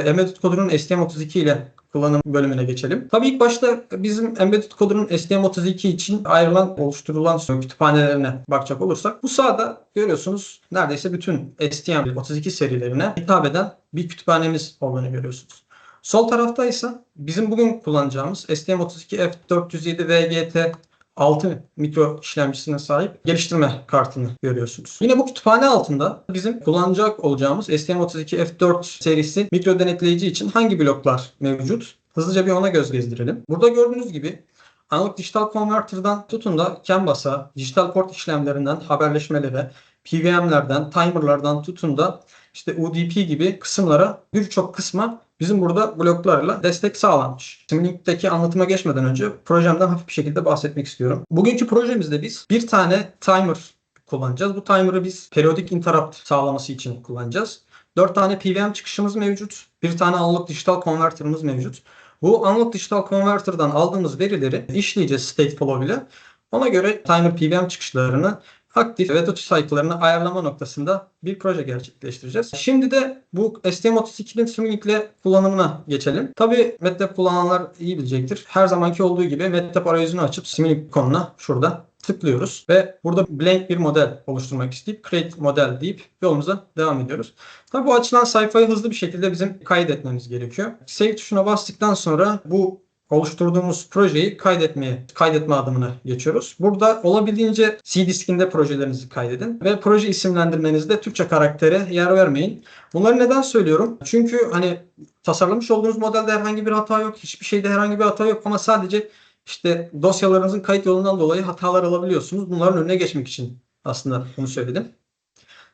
Embedded Coder'ın STM32 ile kullanım bölümüne geçelim. Tabii ilk başta bizim Embedded Coder'ın STM32 için ayrılan, oluşturulan kütüphanelerine bakacak olursak bu sahada görüyorsunuz neredeyse bütün STM32 serilerine hitap eden bir kütüphanemiz olduğunu görüyorsunuz. Sol tarafta ise bizim bugün kullanacağımız STM32 F407 VGT 6 mikro işlemcisine sahip geliştirme kartını görüyorsunuz. Yine bu kütüphane altında bizim kullanacak olacağımız STM32 F4 serisi mikro denetleyici için hangi bloklar mevcut? Hızlıca bir ona göz gezdirelim. Burada gördüğünüz gibi analog dijital konverterden tutun da CAN dijital port işlemlerinden haberleşmelere, PWM'lerden, timerlardan tutun da işte UDP gibi kısımlara birçok kısma bizim burada bloklarla destek sağlanmış. Simulink anlatıma geçmeden önce projemden hafif bir şekilde bahsetmek istiyorum. Bugünkü projemizde biz bir tane timer kullanacağız. Bu timer'ı biz periyodik interrupt sağlaması için kullanacağız. 4 tane PWM çıkışımız mevcut. Bir tane analog dijital konverterimiz mevcut. Bu analog dijital konverterden aldığımız verileri işleyeceğiz stateful ile. Ona göre timer PWM çıkışlarını aktif ve data cycle'larını ayarlama noktasında bir proje gerçekleştireceğiz. Şimdi de bu STM32'nin Simulink kullanımına geçelim. Tabi MATLAB kullananlar iyi bilecektir. Her zamanki olduğu gibi MATLAB arayüzünü açıp Simulink konuna şurada tıklıyoruz ve burada blank bir model oluşturmak isteyip create model deyip yolumuza devam ediyoruz. Tabi bu açılan sayfayı hızlı bir şekilde bizim kaydetmemiz gerekiyor. Save tuşuna bastıktan sonra bu oluşturduğumuz projeyi kaydetmeye, kaydetme adımına geçiyoruz. Burada olabildiğince C diskinde projelerinizi kaydedin ve proje isimlendirmenizde Türkçe karaktere yer vermeyin. Bunları neden söylüyorum? Çünkü hani tasarlamış olduğunuz modelde herhangi bir hata yok, hiçbir şeyde herhangi bir hata yok ama sadece işte dosyalarınızın kayıt yolundan dolayı hatalar alabiliyorsunuz. Bunların önüne geçmek için aslında bunu söyledim.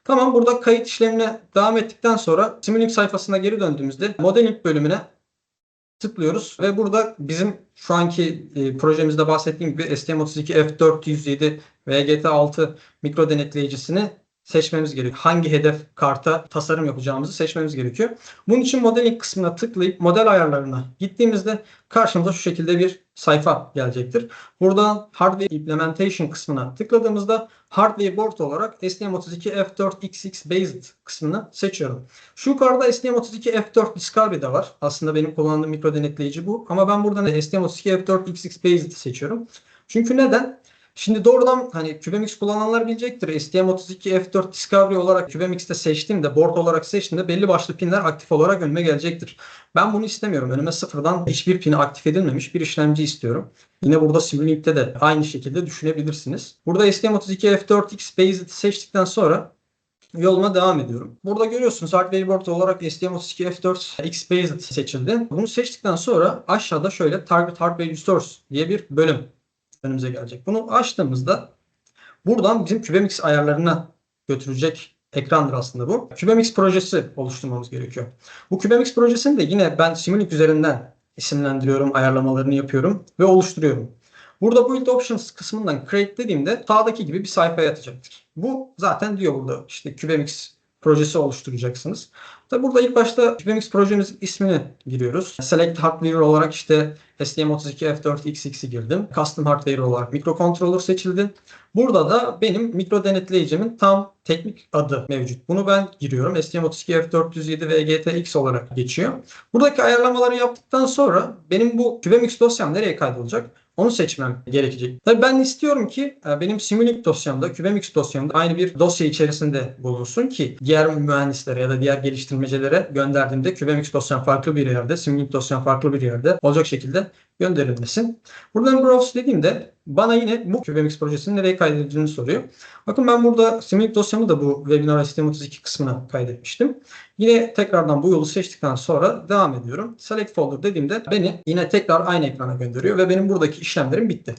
Tamam burada kayıt işlemine devam ettikten sonra Simulink sayfasına geri döndüğümüzde modeling bölümüne tıklıyoruz ve burada bizim şu anki e, projemizde bahsettiğim gibi STM32 F407 VGT6 mikro denetleyicisini seçmemiz gerekiyor. Hangi hedef karta tasarım yapacağımızı seçmemiz gerekiyor. Bunun için modeling kısmına tıklayıp model ayarlarına gittiğimizde karşımıza şu şekilde bir sayfa gelecektir. Buradan Hardware Implementation kısmına tıkladığımızda Hardware Board olarak STM32 F4XX Based kısmını seçiyorum. Şu yukarıda STM32 F4 Discovery de var. Aslında benim kullandığım mikro denetleyici bu. Ama ben buradan STM32 F4XX Based seçiyorum. Çünkü neden? Şimdi doğrudan hani CubeMX kullananlar bilecektir. STM32 F4 Discovery olarak CubeMX'te seçtiğimde, board olarak seçtiğimde belli başlı pinler aktif olarak önüme gelecektir. Ben bunu istemiyorum. Önüme sıfırdan hiçbir pin aktif edilmemiş bir işlemci istiyorum. Yine burada Simulink de aynı şekilde düşünebilirsiniz. Burada STM32 F4X Based seçtikten sonra yoluma devam ediyorum. Burada görüyorsunuz hardware board olarak STM32 F4X Based seçildi. Bunu seçtikten sonra aşağıda şöyle Target Hardware Resource diye bir bölüm önümüze gelecek. Bunu açtığımızda buradan bizim CubeMX ayarlarına götürecek ekrandır aslında bu. CubeMX projesi oluşturmamız gerekiyor. Bu CubeMX projesini de yine ben Simulink üzerinden isimlendiriyorum, ayarlamalarını yapıyorum ve oluşturuyorum. Burada Build Options kısmından Create dediğimde sağdaki gibi bir sayfaya atacaktır. Bu zaten diyor burada işte CubeMX projesi oluşturacaksınız. Tabi burada ilk başta CubeMX projemizin ismini giriyoruz. Select Hardware olarak işte STM32 F4XX'i girdim. Custom Hardware olarak mikrocontroller seçildi. Burada da benim mikro denetleyicimin tam teknik adı mevcut. Bunu ben giriyorum. STM32 F407 VGTX olarak geçiyor. Buradaki ayarlamaları yaptıktan sonra benim bu CubeMX dosyam nereye kaydolacak? Onu seçmem gerekecek. Tabii ben istiyorum ki e, benim Simulink dosyamda, CubeMX dosyamda aynı bir dosya içerisinde bulunsun ki diğer mühendislere ya da diğer geliştirmecilere gönderdiğimde CubeMX dosyam farklı bir yerde, Simulink dosyam farklı bir yerde olacak şekilde gönderilmesin. Buradan browse dediğimde bana yine bu CubeMX projesinin nereye kaydedildiğini soruyor. Bakın ben burada Simulink dosyamı da bu Webinar STM32 kısmına kaydetmiştim. Yine tekrardan bu yolu seçtikten sonra devam ediyorum. Select folder dediğimde beni yine tekrar aynı ekrana gönderiyor ve benim buradaki işlemlerim bitti.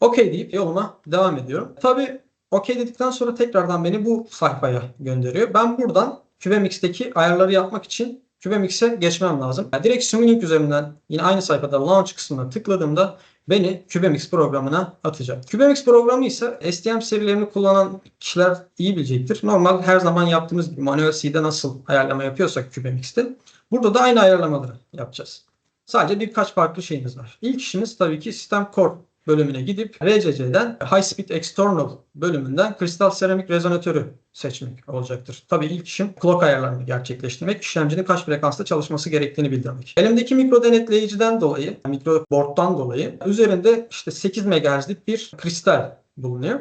OK deyip yoluma devam ediyorum. Tabi OK dedikten sonra tekrardan beni bu sayfaya gönderiyor. Ben buradan CubeMX'teki ayarları yapmak için CubeMX'e geçmem lazım. Yani direkt Simulink üzerinden yine aynı sayfada Launch kısmına tıkladığımda beni CubeMX programına atacak. CubeMX programı ise STM serilerini kullanan kişiler iyi bilecektir. Normal her zaman yaptığımız gibi manuel C'de nasıl ayarlama yapıyorsak CubeMX'te burada da aynı ayarlamaları yapacağız. Sadece birkaç farklı şeyimiz var. İlk işimiz tabii ki sistem core bölümüne gidip RCC'den High Speed External bölümünden kristal seramik rezonatörü seçmek olacaktır. Tabii ilk işim clock ayarlarını gerçekleştirmek, işlemcinin kaç frekansta çalışması gerektiğini bildirmek. Elimdeki mikro denetleyiciden dolayı, mikro board'dan dolayı üzerinde işte 8 MHz'lik bir kristal bulunuyor.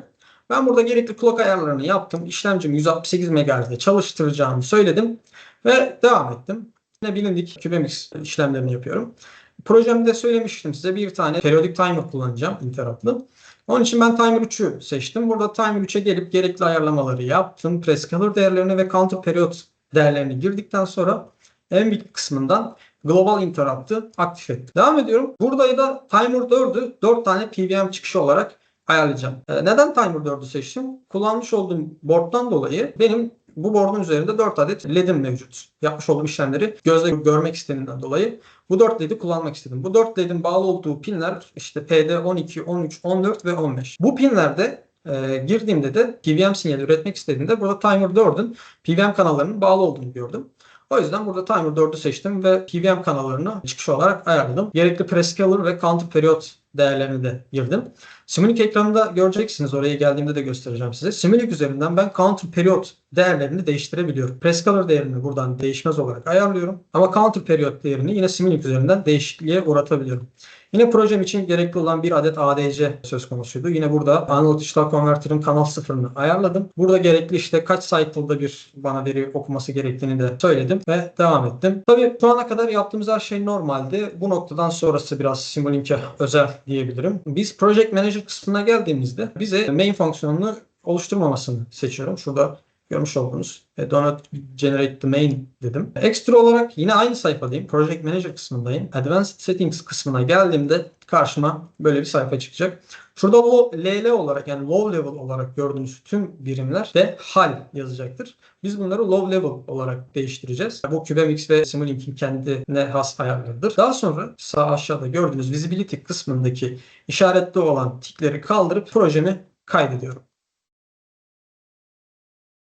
Ben burada gerekli clock ayarlarını yaptım. İşlemcimi 168 MHz'de çalıştıracağımı söyledim ve devam ettim. Yine bilindik Cubemix işlemlerini yapıyorum. Projemde söylemiştim size bir tane periodic timer kullanacağım interrupt'lı. Onun için ben timer 3'ü seçtim. Burada timer 3'e gelip gerekli ayarlamaları yaptım. Prescaler değerlerini ve counter period değerlerini girdikten sonra Ambit kısmından Global Interrupt'ı aktif ettim. Devam ediyorum. Burada da timer 4'ü 4 tane PWM çıkışı olarak ayarlayacağım. Ee, Neden timer 4'ü seçtim? Kullanmış olduğum board'dan dolayı benim bu board'un üzerinde 4 adet LED'im mevcut. Yapmış olduğum işlemleri gözle görmek istediğimden dolayı bu 4 LED'i kullanmak istedim. Bu 4 LED'in bağlı olduğu pinler işte PD 12, 13, 14 ve 15. Bu pinlerde e, girdiğimde de PWM sinyali üretmek istediğimde burada timer 4'ün PWM kanallarının bağlı olduğunu gördüm. O yüzden burada timer 4'ü seçtim ve PWM kanallarını çıkış olarak ayarladım. Gerekli prescaler ve counter period değerlerini de girdim. Simulink ekranında göreceksiniz. Oraya geldiğimde de göstereceğim size. Simulink üzerinden ben counter period değerlerini değiştirebiliyorum. Prescaler değerini buradan değişmez olarak ayarlıyorum. Ama counter period değerini yine Simulink üzerinden değişikliğe uğratabiliyorum. Yine projem için gerekli olan bir adet ADC söz konusuydu. Yine burada Analog Digital Converter'ın kanal sıfırını ayarladım. Burada gerekli işte kaç cycle'da bir bana veri okuması gerektiğini de söyledim ve devam ettim. Tabii şu ana kadar yaptığımız her şey normaldi. Bu noktadan sonrası biraz Simulink özel diyebilirim. Biz Project Manager kısmına geldiğimizde bize main fonksiyonunu oluşturmamasını seçiyorum. Şurada görmüş olduğunuz e, do not generate the main dedim. Ekstra olarak yine aynı sayfadayım. Project Manager kısmındayım. Advanced Settings kısmına geldiğimde karşıma böyle bir sayfa çıkacak. Şurada low, LL olarak yani low level olarak gördüğünüz tüm birimler de hal yazacaktır. Biz bunları low level olarak değiştireceğiz. Bu Cubemix ve Simulink kendine has ayarlarıdır. Daha sonra sağ aşağıda gördüğünüz Visibility kısmındaki işaretli olan tikleri kaldırıp projemi kaydediyorum.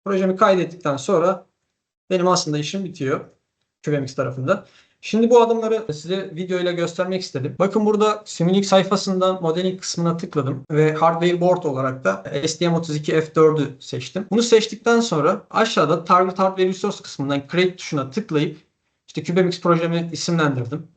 Projemi kaydettikten sonra benim aslında işim bitiyor. Cubemix tarafında. Şimdi bu adımları size video ile göstermek istedim. Bakın burada Simulink sayfasında modeling kısmına tıkladım ve hardware board olarak da STM32F4'ü seçtim. Bunu seçtikten sonra aşağıda target hardware resource kısmından create tuşuna tıklayıp işte Cubemix projemi isimlendirdim.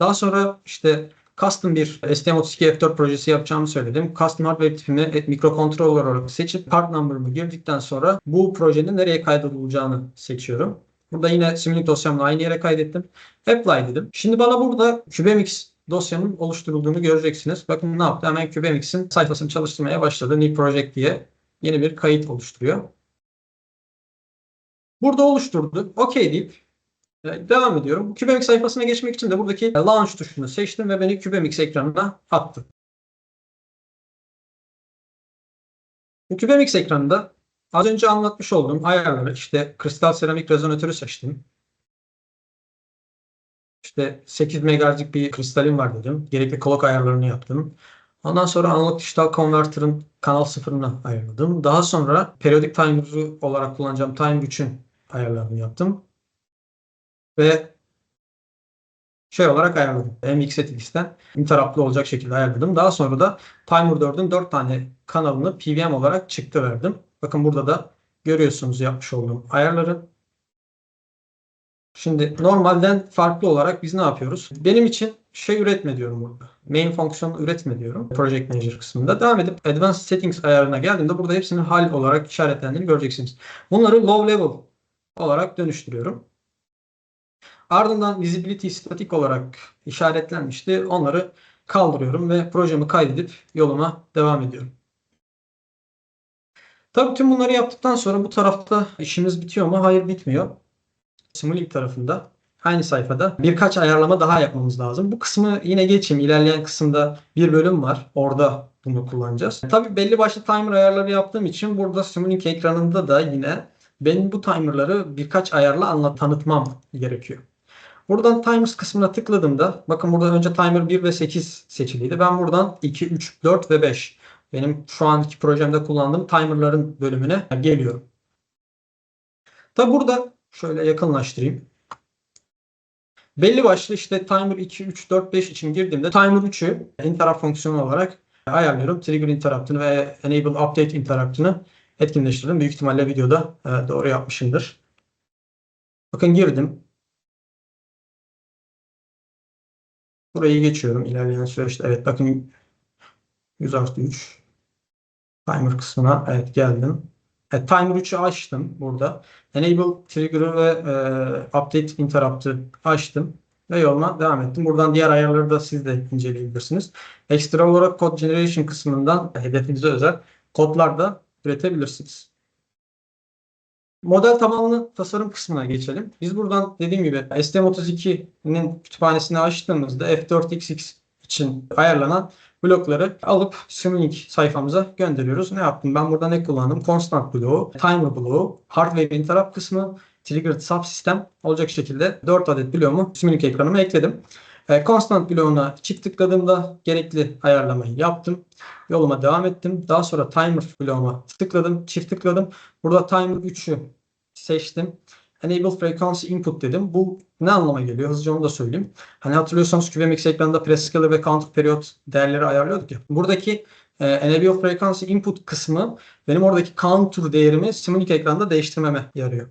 Daha sonra işte custom bir STM32F4 projesi yapacağımı söyledim. Custom hardware tipimi mikrokontroller olarak seçip part number'ımı girdikten sonra bu projenin nereye kaydolacağını seçiyorum. Burada yine Simulink dosyamla aynı yere kaydettim. Apply dedim. Şimdi bana burada Cubemix dosyamın oluşturulduğunu göreceksiniz. Bakın ne yaptı? Hemen Cubemix'in sayfasını çalıştırmaya başladı. New Project diye yeni bir kayıt oluşturuyor. Burada oluşturdu. OK deyip Devam ediyorum. Bu Cubemix sayfasına geçmek için de buradaki Launch tuşunu seçtim ve beni Cubemix ekranına attı. Bu Cubemix ekranında az önce anlatmış olduğum ayarları işte kristal seramik rezonatörü seçtim. İşte 8 MHz'lik bir kristalim var dedim. Gerekli clock ayarlarını yaptım. Ondan sonra analog dijital converter'ın kanal sıfırını ayarladım. Daha sonra periodic timer'ı olarak kullanacağım time 3'ün ayarlarını yaptım ve şey olarak ayarladım. MXETX'ten interruptlı olacak şekilde ayarladım. Daha sonra da Timer 4'ün 4 tane kanalını PWM olarak çıktı verdim. Bakın burada da görüyorsunuz yapmış olduğum ayarları. Şimdi normalden farklı olarak biz ne yapıyoruz? Benim için şey üretme diyorum burada. Main fonksiyonu üretme diyorum. Project Manager kısmında. Devam edip Advanced Settings ayarına geldiğimde burada hepsinin hal olarak işaretlendiğini göreceksiniz. Bunları low level olarak dönüştürüyorum. Ardından visibility statik olarak işaretlenmişti. Onları kaldırıyorum ve projemi kaydedip yoluma devam ediyorum. Tabii tüm bunları yaptıktan sonra bu tarafta işimiz bitiyor mu? Hayır bitmiyor. Simulink tarafında aynı sayfada birkaç ayarlama daha yapmamız lazım. Bu kısmı yine geçeyim. İlerleyen kısımda bir bölüm var. Orada bunu kullanacağız. Tabii belli başlı timer ayarları yaptığım için burada Simulink ekranında da yine benim bu timerları birkaç ayarla anlat tanıtmam gerekiyor. Buradan timers kısmına tıkladığımda bakın burada önce timer 1 ve 8 seçiliydi. Ben buradan 2, 3, 4 ve 5 benim şu anki projemde kullandığım timerların bölümüne geliyorum. Tabi burada şöyle yakınlaştırayım. Belli başlı işte timer 2, 3, 4, 5 için girdiğimde timer 3'ü interrupt fonksiyonu olarak ayarlıyorum. Trigger interrupt'ını ve enable update interrupt'ını etkinleştirdim. Büyük ihtimalle videoda e, doğru yapmışımdır. Bakın girdim. Burayı geçiyorum ilerleyen süreçte. Evet bakın 100 artı 3 timer kısmına evet geldim. Evet, timer 3'ü açtım burada. Enable trigger'ı ve e, update interrupt'ı açtım ve yoluma devam ettim. Buradan diğer ayarları da siz de inceleyebilirsiniz. Ekstra olarak code generation kısmından hedefinize özel kodlar da üretebilirsiniz. Model tabanlı tasarım kısmına geçelim. Biz buradan dediğim gibi STM32'nin kütüphanesini açtığımızda F4XX için ayarlanan blokları alıp Simulink sayfamıza gönderiyoruz. Ne yaptım? Ben burada ne kullandım? Constant bloğu, timer bloğu, hardware interrupt kısmı, triggered subsystem olacak şekilde 4 adet bloğumu Simulink ekranıma ekledim. E, Constant bloğuna çift tıkladığımda gerekli ayarlamayı yaptım. Yoluma devam ettim. Daha sonra timer bloğuma tıkladım, çift tıkladım. Burada timer 3'ü seçtim. Enable frequency input dedim. Bu ne anlama geliyor? Hızlıca onu da söyleyeyim. Hani hatırlıyorsanız QMX ekranda prescaler ve counter period değerleri ayarlıyorduk ya. Buradaki e, enable frequency input kısmı benim oradaki counter değerimi Simulink ekranda değiştirmeme yarıyor.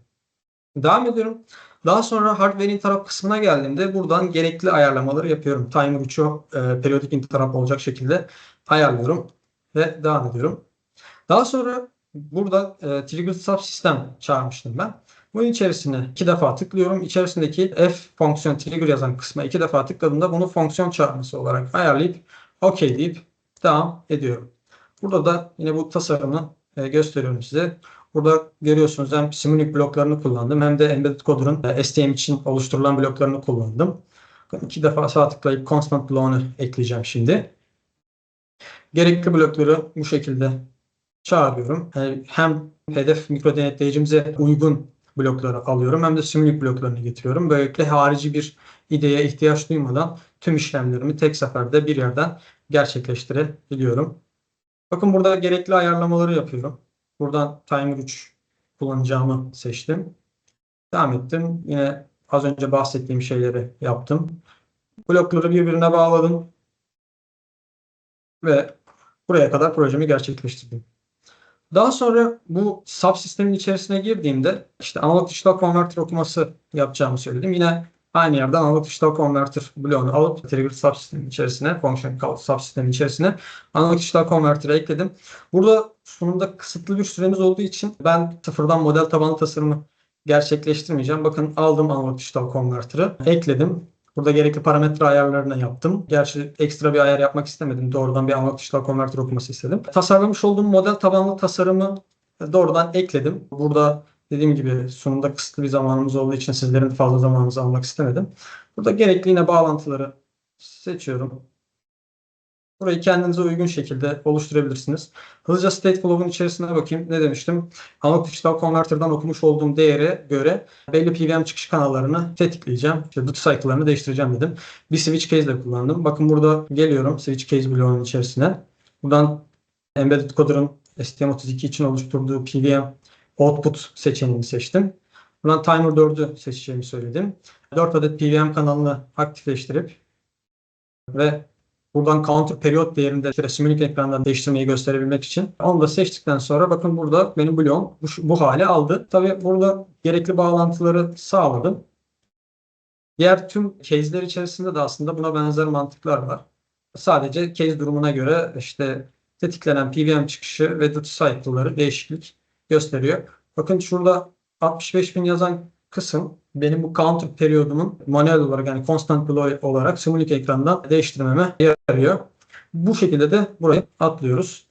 Devam ediyorum. Daha sonra hardware interrupt kısmına geldiğimde buradan gerekli ayarlamaları yapıyorum. Timer 3'ü e, periyodik interrupt olacak şekilde ayarlıyorum ve devam ediyorum. Daha sonra burada e, trigger subsystem çağırmıştım ben. Bunun içerisine iki defa tıklıyorum. İçerisindeki f fonksiyon trigger yazan kısma iki defa tıkladığımda bunu fonksiyon çağrısı olarak ayarlayıp OK deyip devam ediyorum. Burada da yine bu tasarımı e, gösteriyorum size. Burada görüyorsunuz hem Simulink bloklarını kullandım hem de Embedded Coder'ın e, STM için oluşturulan bloklarını kullandım. İki defa sağ tıklayıp Constant bloğunu ekleyeceğim şimdi. Gerekli blokları bu şekilde çağırıyorum. Yani hem hedef mikro denetleyicimize uygun blokları alıyorum hem de Simulink bloklarını getiriyorum. Böylelikle harici bir ideye ihtiyaç duymadan tüm işlemlerimi tek seferde bir yerden gerçekleştirebiliyorum. Bakın burada gerekli ayarlamaları yapıyorum. Buradan timer 3 kullanacağımı seçtim. Devam ettim. Yine az önce bahsettiğim şeyleri yaptım. Blokları birbirine bağladım. Ve buraya kadar projemi gerçekleştirdim. Daha sonra bu subsistemin içerisine girdiğimde işte analog digital converter okuması yapacağımı söyledim. Yine aynı yerden analog digital converter bloğunu alıp trigger subsistemin içerisine, function subsistemin içerisine analog digital converter'ı ekledim. Burada sunumda kısıtlı bir süremiz olduğu için ben sıfırdan model tabanlı tasarımı gerçekleştirmeyeceğim. Bakın aldım analog digital converter'ı, ekledim. Burada gerekli parametre ayarlarını yaptım. Gerçi ekstra bir ayar yapmak istemedim. Doğrudan bir analog digital converter okuması istedim. Tasarlamış olduğum model tabanlı tasarımı doğrudan ekledim. Burada dediğim gibi sunumda kısıtlı bir zamanımız olduğu için sizlerin fazla zamanınızı almak istemedim. Burada gerekli yine bağlantıları seçiyorum. Burayı kendinize uygun şekilde oluşturabilirsiniz. Hızlıca Stateflow'un içerisine bakayım. Ne demiştim? Analog Digital Converter'dan okumuş olduğum değere göre belli PWM çıkış kanallarını tetikleyeceğim. İşte duty cycle'larını değiştireceğim dedim. Bir switch case ile kullandım. Bakın burada geliyorum switch case bloğunun içerisine. Buradan Embedded Coder'ın STM32 için oluşturduğu PWM output seçeneğini seçtim. Buradan timer 4'ü seçeceğimi söyledim. 4 adet PWM kanalını aktifleştirip ve Buradan counter periyot değerinde işte Simulink ekrandan değiştirmeyi gösterebilmek için. Onu da seçtikten sonra bakın burada benim bloğum bu, bu hale aldı. Tabi burada gerekli bağlantıları sağladım. Diğer tüm case'ler içerisinde de aslında buna benzer mantıklar var. Sadece case durumuna göre işte tetiklenen PWM çıkışı ve duty cycle'ları değişiklik gösteriyor. Bakın şurada 65.000 yazan kısım benim bu counter periyodumun manuel olarak yani constant blow olarak Simulink ekrandan değiştirmeme yarıyor. Bu şekilde de burayı atlıyoruz.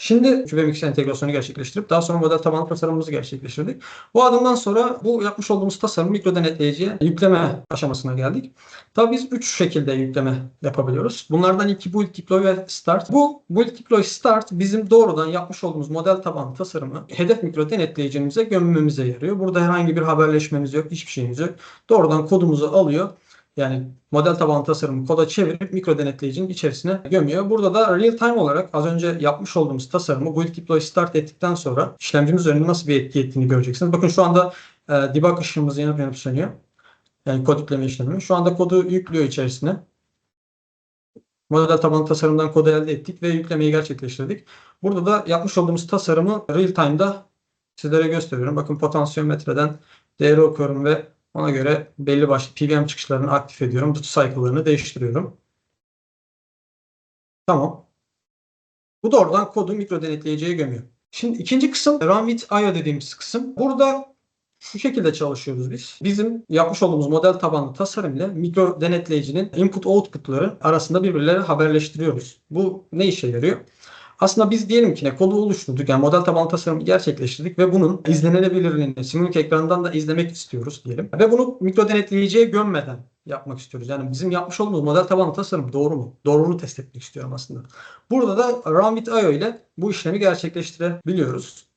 Şimdi QBMX entegrasyonu gerçekleştirip daha sonra model tabanlı tasarımımızı gerçekleştirdik. Bu adımdan sonra bu yapmış olduğumuz tasarım mikro denetleyiciye yükleme aşamasına geldik. Tabii biz 3 şekilde yükleme yapabiliyoruz. Bunlardan iki build deploy ve start. Bu build deploy start bizim doğrudan yapmış olduğumuz model tabanlı tasarımı hedef mikro denetleyicimize gömmemize yarıyor. Burada herhangi bir haberleşmemiz yok, hiçbir şeyimiz yok. Doğrudan kodumuzu alıyor yani model tabanlı tasarımı koda çevirip mikro denetleyicinin içerisine gömüyor. Burada da real time olarak az önce yapmış olduğumuz tasarımı build deploy start ettikten sonra işlemcimiz üzerinde nasıl bir etki ettiğini göreceksiniz. Bakın şu anda e, debug ışığımız yanıp yanıp sönüyor. Yani kod yükleme işlemi. Şu anda kodu yüklüyor içerisine. Model tabanlı tasarımdan kodu elde ettik ve yüklemeyi gerçekleştirdik. Burada da yapmış olduğumuz tasarımı real time'da sizlere gösteriyorum. Bakın potansiyometreden değeri okuyorum ve ona göre belli başlı PWM çıkışlarını aktif ediyorum. Duty cycle'larını değiştiriyorum. Tamam. Bu da oradan kodu mikro denetleyiciye gömüyor. Şimdi ikinci kısım Run with IO dediğimiz kısım. Burada şu şekilde çalışıyoruz biz. Bizim yapmış olduğumuz model tabanlı tasarım ile mikro denetleyicinin input output'ları arasında birbirleriyle haberleştiriyoruz. Bu ne işe yarıyor? Aslında biz diyelim ki ne kodu oluşturduk yani model tabanlı tasarımı gerçekleştirdik ve bunun izlenebilirliğini Simulink ekranından da izlemek istiyoruz diyelim. Ve bunu mikro denetleyiciye gömmeden yapmak istiyoruz. Yani bizim yapmış olduğumuz model tabanlı tasarım doğru mu? Doğruluğunu test etmek istiyorum aslında. Burada da Run with IO ile bu işlemi gerçekleştirebiliyoruz.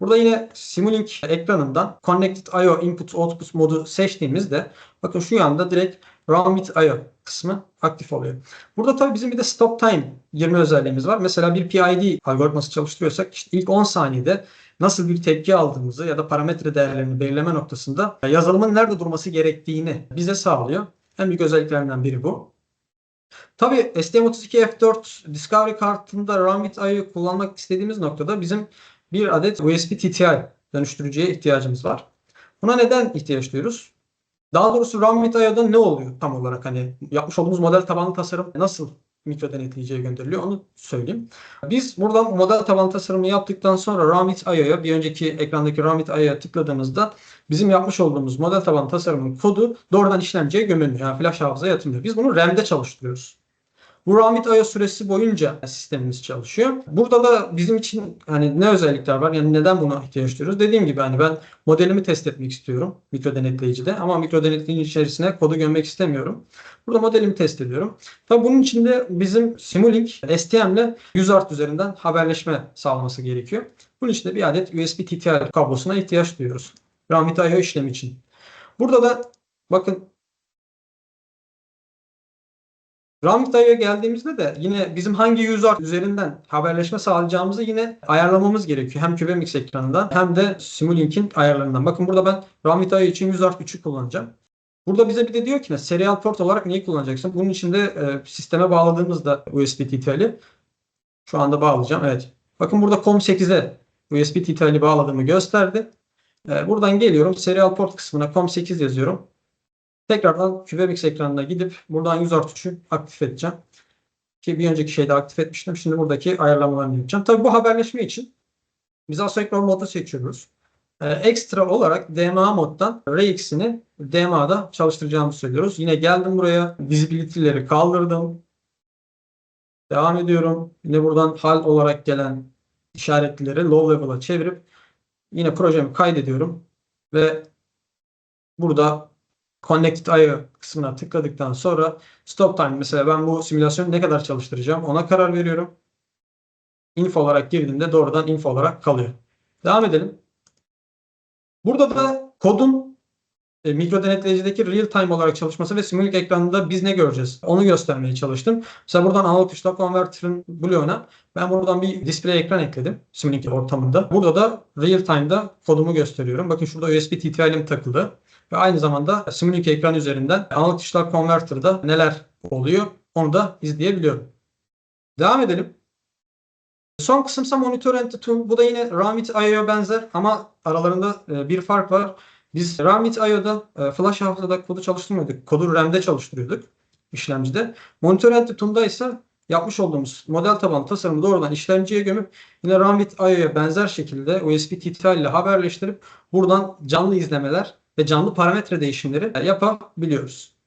Burada yine Simulink ekranından Connected IO Input Output modu seçtiğimizde bakın şu anda direkt Run with IO kısmı aktif oluyor. Burada tabii bizim bir de stop time girme özelliğimiz var. Mesela bir PID algoritması çalıştırıyorsak işte ilk 10 saniyede nasıl bir tepki aldığımızı ya da parametre değerlerini belirleme noktasında yazılımın nerede durması gerektiğini bize sağlıyor. En büyük özelliklerinden biri bu. Tabii STM32F4 Discovery kartında Run with IO kullanmak istediğimiz noktada bizim bir adet USB TTI dönüştürücüye ihtiyacımız var. Buna neden ihtiyaç duyuyoruz? Daha doğrusu Run with IO'da ne oluyor tam olarak hani yapmış olduğumuz model tabanlı tasarım nasıl mikro denetleyiciye gönderiliyor onu söyleyeyim. Biz buradan model tabanlı tasarımı yaptıktan sonra with IO'ya bir önceki ekrandaki with IO'ya tıkladığımızda bizim yapmış olduğumuz model tabanlı tasarımın kodu doğrudan işlemciye gömülmüyor. Yani flash hafızaya atılmıyor. Biz bunu RAM'de çalıştırıyoruz. Bu with IO süresi boyunca sistemimiz çalışıyor. Burada da bizim için hani ne özellikler var? Yani neden buna ihtiyaç duyuyoruz? Dediğim gibi hani ben modelimi test etmek istiyorum mikro denetleyicide ama mikro denetleyici içerisine kodu gömmek istemiyorum. Burada modelimi test ediyorum. Tabii bunun için de bizim Simulink STM ile UART üzerinden haberleşme sağlaması gerekiyor. Bunun için de bir adet USB TTI kablosuna ihtiyaç duyuyoruz. With IO işlemi için. Burada da bakın Ramta'ya geldiğimizde de yine bizim hangi user üzerinden haberleşme sağlayacağımızı yine ayarlamamız gerekiyor. Hem Cubemix ekranından hem de Simulink'in ayarlarından. Bakın burada ben Ramita için user 3'ü kullanacağım. Burada bize bir de diyor ki ne serial port olarak neyi kullanacaksın? Bunun için de e, sisteme bağladığımızda USB TTL'i şu anda bağlayacağım. Evet. Bakın burada COM8'e USB TTL'i bağladığımı gösterdi. E, buradan geliyorum. Serial port kısmına COM8 yazıyorum. Tekrardan Cubemix ekranına gidip buradan user tuşu aktif edeceğim. Ki bir önceki şeyde aktif etmiştim. Şimdi buradaki ayarlamalarını yapacağım. Tabii bu haberleşme için biz asenkron modu seçiyoruz. Ee, ekstra olarak DMA moddan Rx'ini DMA'da çalıştıracağımızı söylüyoruz. Yine geldim buraya. Visibility'leri kaldırdım. Devam ediyorum. Yine buradan hal olarak gelen işaretleri low level'a çevirip yine projemi kaydediyorum. Ve burada Connected IO kısmına tıkladıktan sonra stop time mesela ben bu simülasyonu ne kadar çalıştıracağım ona karar veriyorum. Info olarak girdiğimde doğrudan info olarak kalıyor. Devam edelim. Burada da kodun e, mikro denetleyicdeki real time olarak çalışması ve Simulink ekranında biz ne göreceğiz? Onu göstermeye çalıştım. Mesela buradan analog tuşla converter'ın bloğuna ben buradan bir display ekran ekledim Simulink ortamında. Burada da real time'da kodumu gösteriyorum. Bakın şurada USB TTI'lim takıldı. Ve aynı zamanda Simulink ekran üzerinden analog tuşlar converter'da neler oluyor onu da izleyebiliyorum. Devam edelim. Son kısımsa Monitor and. Bu da yine with IO'ya benzer ama aralarında e, bir fark var. Biz with IO'da e, flash hafızada kodu çalıştırmıyorduk. Kodu RAM'de çalıştırıyorduk işlemcide. Monitor and ise yapmış olduğumuz model tabanlı tasarımı doğrudan işlemciye gömüp yine with IO'ya benzer şekilde USB TTI ile haberleştirip buradan canlı izlemeler ve canlı parametre değişimleri yapabiliyoruz.